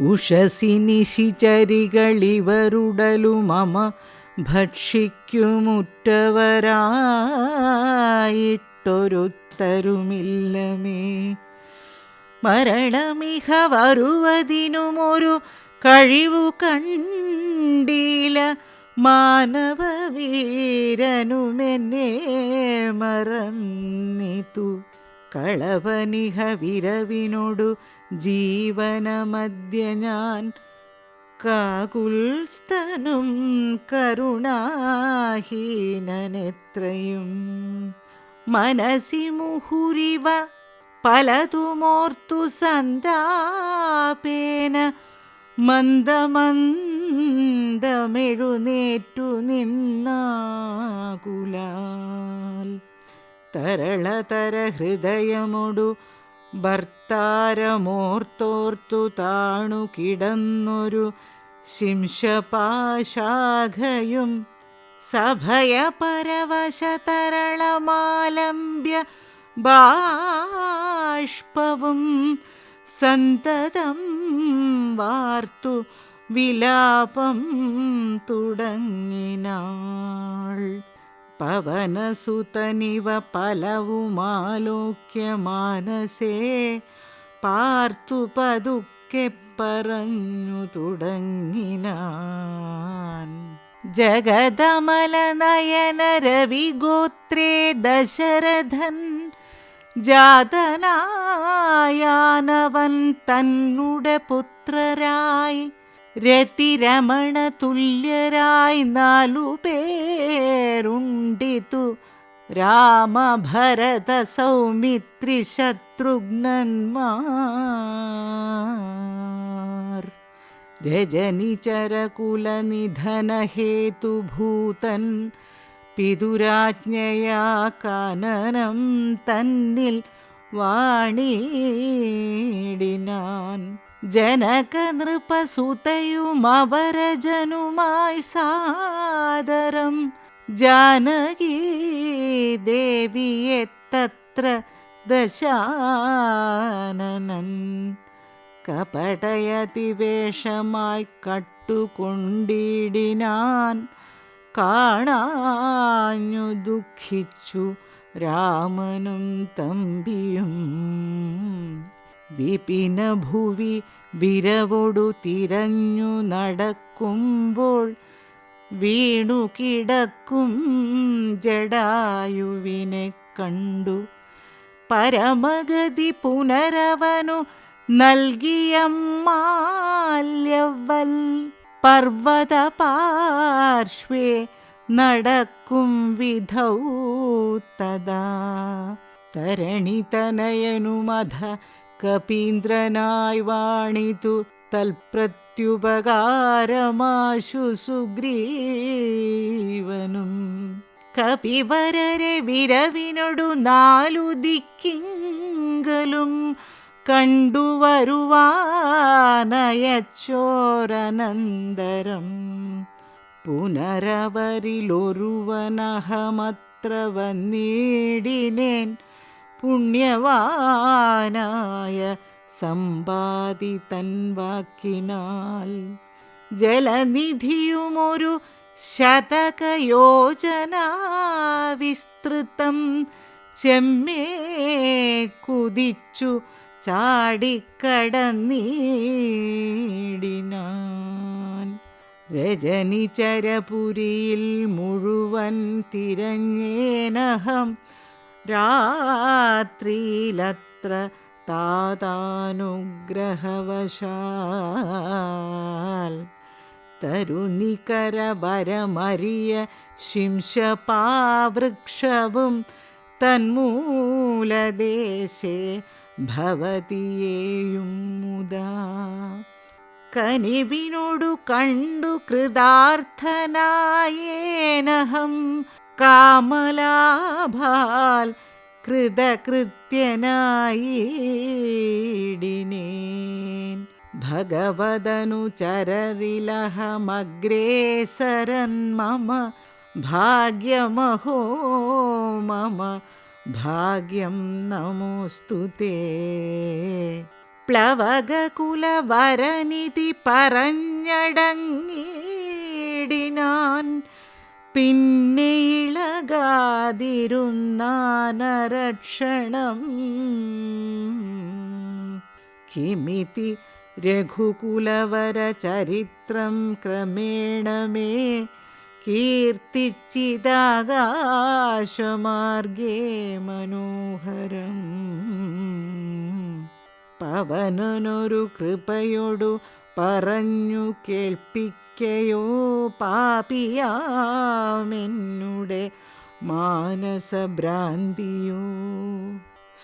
ഉഷസി നിശിചരികളിവരുടലു മമ ഭക്ഷിക്കുമുറ്റവരായിട്ടൊരുത്തരുമില്ലമേ. മരണമിഹ വരുവതിനുമൊരു കഴിവു കണ്ടീല മാനവവീരനുമെന്നെ മറന്നിതു. കളവനിഹ വിരവിനോടു ജീവനമദ്യ ഞാൻ കാകുൽസ്തനും കരുണാഹീനനെത്രയും. മനസി മുഹുരിവ പലതുമോർത്തു സന്താപേന മന്ദമന്ദമെഴുന്നേറ്റു നിന്നാകുലാൽ. തരളതര ഹൃദയമൊടു ഭർത്താരമോർത്തോർത്തു താണു കിടന്നൊരു ശിംശപാശാഖയും സഭയ പരവശതരളമാലംബ്യ ബാഷ്പവും സന്തതം വാർത്തു വിലാപം തുടങ്ങിനാൾ. പവനസുതനിവ പലവുമാലോക്യ മാനസേ പാർത്തു പതുക്കെ പറഞ്ഞു തുടങ്ങിനാൻ. ജഗതമല നയന രവിഗോത്രേ ദശരഥൻ ജാതനായാനവൻ തന്നുടെ പുത്രരായി രതിരമണ തുല്യരായി നാലു പേരുണ്ടിതു രാമഭരത സൗമിത്രി ശത്രുഘ്നന്മാർ. രജനിചരകുലനിധനഹേതുഭൂതൻ പിതുരാജ്ഞയാ കാനനം തന്നിൽ വാണിടിനാൻ. ജനകനൃപസുതയുമവരജനുമായി സാദരം ജാനകി ദേവിയെ തത്ര ദശാനനൻ. കപടയതിവേഷമായി കട്ടുകൊണ്ടിടിനാൻ കാണാഞ്ഞു ദുഃഖിച്ചു രാമനും തമ്പിയും. വിപിന ഭുവി വിരവൊടു തിരഞ്ഞു നടക്കുമ്പോൾ വീണു കിടക്കും ജടായുവിനെ കണ്ടു. പരമഗതി പുനരവനു നൽകിയ മാല്യവൽ പർവത പാർശ്വേ നടക്കും വിധൗ തദാ തരണിതനയനുമധ കപീന്ദ്രനായി വാണിതു തൽപ്രത്യുപകാരമാശു സുഗ്രീവനും കപിവരരെ വിരവിനൊടു നാലു ദിക്കിങ്കലും കണ്ടുവരുവാനയച്ചോരനന്തരം. പുനരവരിലൊരുവനഹമത്ര വന്നിടിനേൻ പുണ്യവാനായ സമ്പാതി തൻ വാക്കിനാൽ. ജലനിധിയുമൊരു ശതകയോജന വിസ്തൃതം ചെമ്മേ കുതിച്ചു ചാടിക്കടന്നീടിനാൻ. രജനിചരപുരിയിൽ മുഴുവൻ തിരഞ്ഞേനഹം. രാത്രിയിലത്ര താതാനുഗ്രഹവശാൽ തരുണികരവരമറിയ ശിംശപാവൃക്ഷവും തന്മൂലദേശേ ഭവതിയേയും മുദാ. കനിവിനോടു കണ്ടു കൃതാർത്ഥനായേനഹം കാമലാഭാൽ കൃതകൃത്യനായിടിനേൻ. ഭഗവദനു ചരരിലഹമഗ്രേസരൻ മമ ഭാഗ്യമഹോ മമ ഭാഗ്യം നമോസ്തു തേ. പ്ലവകകുലവരനിധി പറഞ്ഞടങ്ങിടിനാൻ പിന്നെ ഇളകാതിരുന്നാനരക്ഷണം. കിമിതി രഘുകുലവര ചരിത്രം ക്രമേണ മേ കീർത്തിച്ചിതാകാശമാർഗേ മനോഹരം. പവനനൊരു കൃപയൊടു പറഞ്ഞു കേൾപ്പിക്കയോ പാപിയാമെന്നുടെ മാനസഭ്രാന്തിയോ?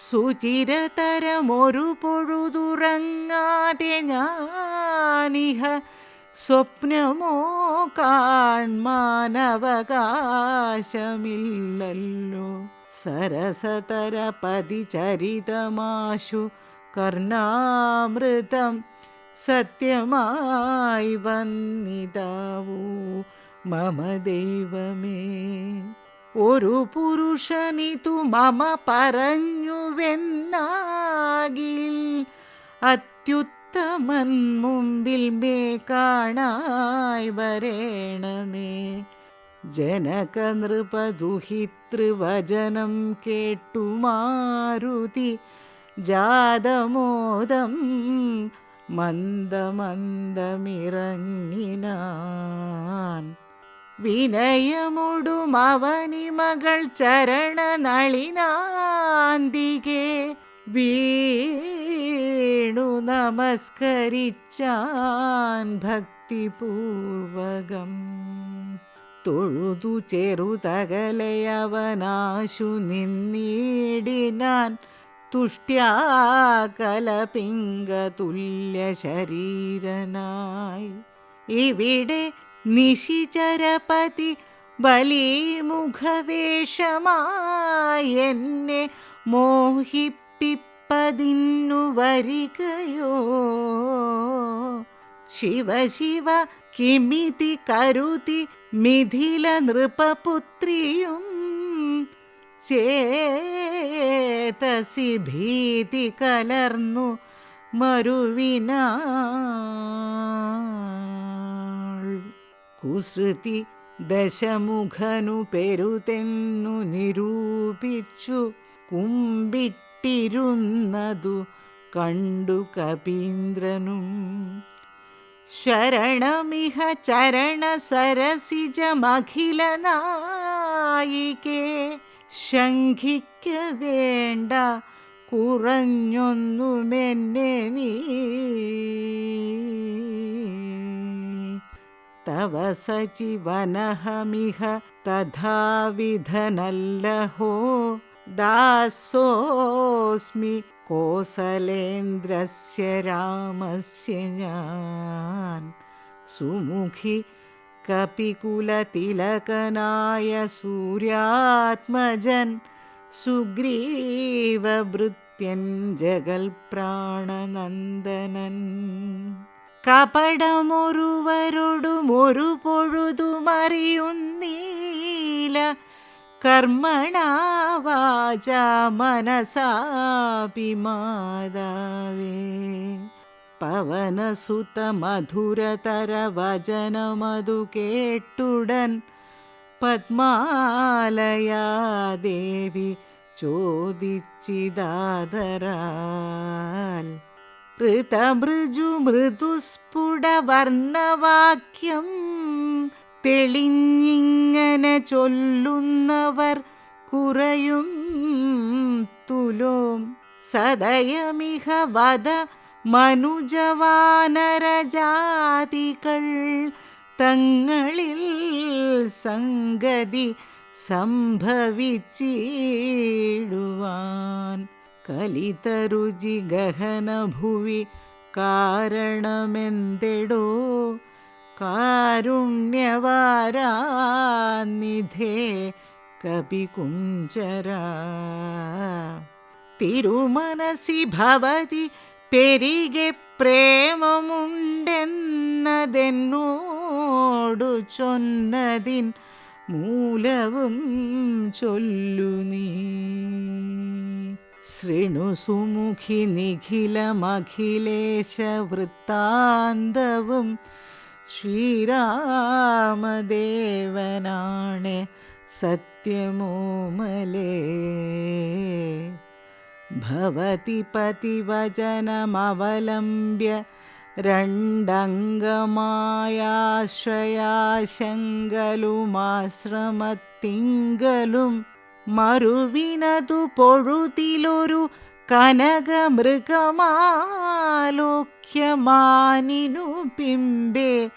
സുചിരതരമൊരു പൊഴുതുറങ്ങാതെ ഞാനിഹ സ്വപ്നമോ കാൺമാനവകാശമില്ലല്ലോ സരസതര പതിചരിതമാശു കർണാമൃതം സത്യമായി വന്നിതാവൂ. മമ ദൈവമേ ഒരു പുരുഷനിതു മമ പറഞ്ഞുവെന്നാകിൽ അത്യുത്തമൻ മുമ്പിൽ മേ കാണായി വരേണമേ. ജനക നൃപദുഹിതൃവചനം കേട്ടു മാരുതി ജാതമോദം മന്ദമന്ദമിറങ്ങിനാൻ. വിനയമുടും അവനി മകൾ ചരണ നളിനാന്തികെ വീണു നമസ്കരിച്ചാൻ ഭക്തിപൂർവകം. തൊഴുതു ചെറുതകലയവനാശു നിന്നീടിനാൻ തുഷ്ട്യാകലപിംഗതുല്യ ശരീരനായി ഇവിടെ നിശിചരപതി ബലീമുഖവേഷമായി എന്നെ മോഹിപ്പിപ്പതിന്നു വരികയോ? ശിവ ശിവ കിമിതി കരുതി മിഥില നൃപപുത്രിയും ചേതസി ഭീതി കലർന്നു മരുവിനാൾ. കുസൃതി ദശമുഖനു പെരുതെന്നു നിരൂപിച്ചു കുമ്പിട്ടിരുന്നതു കണ്ടു കപീന്ദ്രനും. ശരണമിഹ ചരണ സരസിജമഖില നായികേ ശങ്കിക്ക വേണ്ട. കുറഞ്ഞൊന്നുമെന്നെ നീ. തവ സജീവനഹമിഹ തഥാവിധനല്ലഹോ. ദാസോസ്മി കോസലേന്ദ്രസ്യ രാമസ്യ ഞാൻ. സുമുഖി കപികുലതിലകനായ സൂര്യാത്മജൻ സുഗ്രീവഭൃത്യൻ ജഗൽപ്രാണനന്ദനൻ കപടമൊരുവരോടും ഒരു പൊഴുതുമറിയുന്നീല കർമ്മണാവാച മനസാപി മാതാവേ പവനസുത മധുരതര വചനമതു കേട്ടുടൻ പത്മാലയാ ദേവി ചോദിച്ചിതാദരാൽ. ഋതമൃജു മൃദുസ്ഫുടവർണവാക്യം തെളിഞ്ഞിങ്ങനെ ചൊല്ലുന്നവർ കുറയും തുലോം. സദയമിഹ വധ മനുജവാനരജാതികൾ തങ്ങളിൽ സംഗതി സംഭവിച്ചിടുവാൻ കലിതരുചി ഗഹന ഭുവി കാരണമെന്തെടോ? കാരുണ്യവാരാനിധേ കപികുഞ്ചര. തിരുമനസി ഭവതി പെരികെ പ്രേമമുണ്ടെന്നതെന്നോടു ചൊന്നതിൻ മൂലവും ചൊല്ലു നീ. ശൃണു സുമുഖി നിഖിലമഖിലേശവൃത്താന്തവും ശ്രീരാമദേവനാണ് സത്യമോമലേ. ഭവതി പതിവചനമവലംബ്യ രണ്ടംഗമായാശ്രയാശങ്കലുമാശ്രമത്തിങ്കലും മറുവിനതു പൊഴുതിലൊരു കനകമൃഗമാലോക്യമാനിനു പിമ്പേ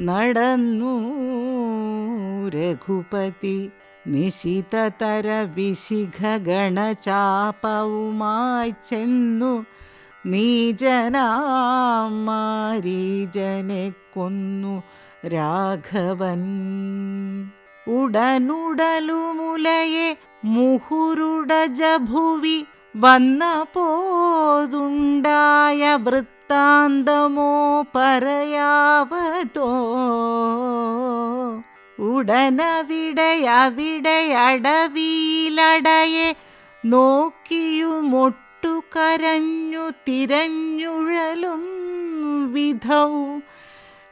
നടന്നു. രഘുപതി നിശിതതര വിശിഖഗണചാപവുമായി ചെന്നു. നീജനാമാരീജനെ കൊന്നു രാഘവൻ. ഉടനുടലുമുലയെ മുഹുരുടജഭുവി വന്ന പോതുണ്ടായ വൃത്താന്തമോ പറയാവതോ ഉടനവിടയവിടയടവിയിലടയെ നോക്കിയുമൊട്ടു കരഞ്ഞു തിരഞ്ഞുഴലും വിധൗ.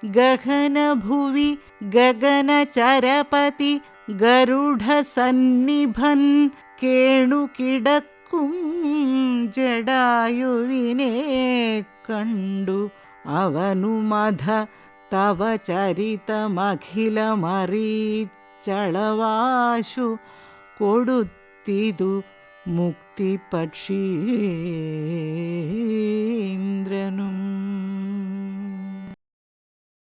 ഗഹനഭുവി ഗഗനചരപതി ഗരുഡസന്നിഭൻ കേണുകിടക്കും ജടായുവിനെ കണ്ടു. അവനുമധ തവ ചരിതമഖിലമറിച്ചളവാശു കൊടുത്തിതു മുക്തിപക്ഷീന്ദ്രനും